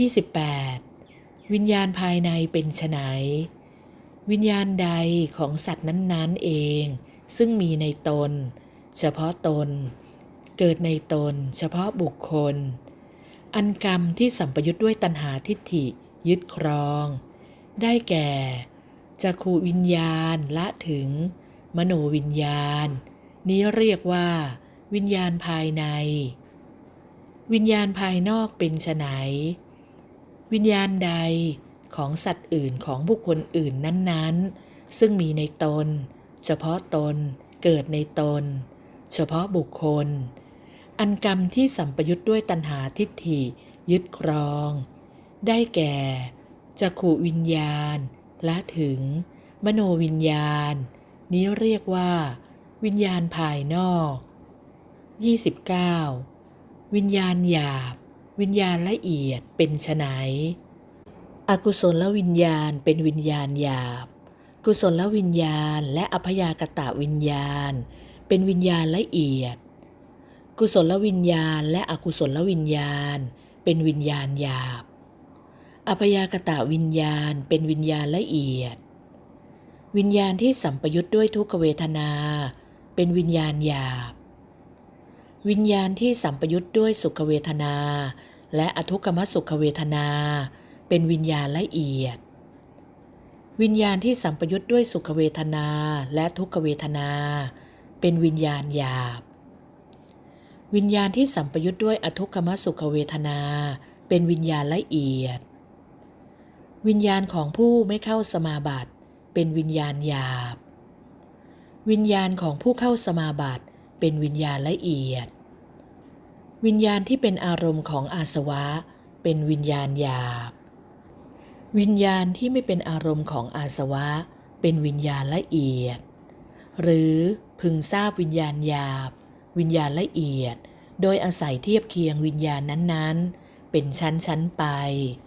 28. วิญญาณภายในเป็นไฉนวิญญาณใดของสัตว์นั้นๆเอง ซึ่งมีในตน เฉพาะตน เกิดในตน เฉพาะบุคคล อันกรรมที่สัมปยุทธ์ด้วยตัณหาทิฏฐิยึดครอง ได้แก่จักขูวิญญาณละถึง มโนวิญญาณ นี้เรียกว่า วิญญาณภายใน วิญญาณภายนอกเป็นไฉน วิญญาณใดของสัตว์อื่นของบุคคลอื่นนั้นๆ ซึ่งมีในตน เฉพาะตนเกิดในตน เฉพาะบุคคล อันกรรมที่สัมปยุทธ์ด้วยตัณหาทิฏฐิยึดครอง ได้แก่จักขูวิญญาณละถึง มโนวิญญาณ นี้เรียกว่า วิญญาณภายนอก 29. วิญญาณหยาบ วิญญาณละเอียดเป็นไฉนอกุศลวิญญาณเป็นวิญญาณหยาบ กุศลวิญญาณ และอพยากตะวิญญาณ เป็นวิญญาณละเอียด กุศลวิญญาณ และอกุศลวิญญาณ เป็นวิญญาณหยาบ อพยากตะวิญญาณ เป็นวิญญาณละเอียด วิญญาณที่สัมปยุทธ์ด้วยทุกขเวทนา เป็นวิญญาณหยาบ วิญญาณที่สัมปยุทธ์ด้วยสุขเวทนา และอทุกขมสุขเวทนา เป็นวิญญาณละเอียด วิญญาณที่สัมปยุทธ์ด้วยสุขเวทนาและทุกขเวทนา เป็นวิญญาณหยาบ วิญญาณที่สัมปยุทธ์ด้วยอทุกขมสุขเวทนา เป็นวิญญาณละเอียด วิญญาณของผู้ไม่เข้าสมาบัติ เป็นวิญญาณหยาบ วิญญาณของผู้เข้าสมาบัติ เป็นวิญญาณละเอียด วิญญาณที่เป็นอารมณ์ของอาสวะ เป็นวิญญาณหยาบ วิญญาณที่ไม่เป็นอารมณ์ของอาสวะ เป็นวิญญาณละเอียด หรือพึงทราบวิญญาณหยาบ วิญญาณละเอียด โดยอาศัยเทียบเคียงวิญญาณนั้นๆ เป็นชั้นๆไป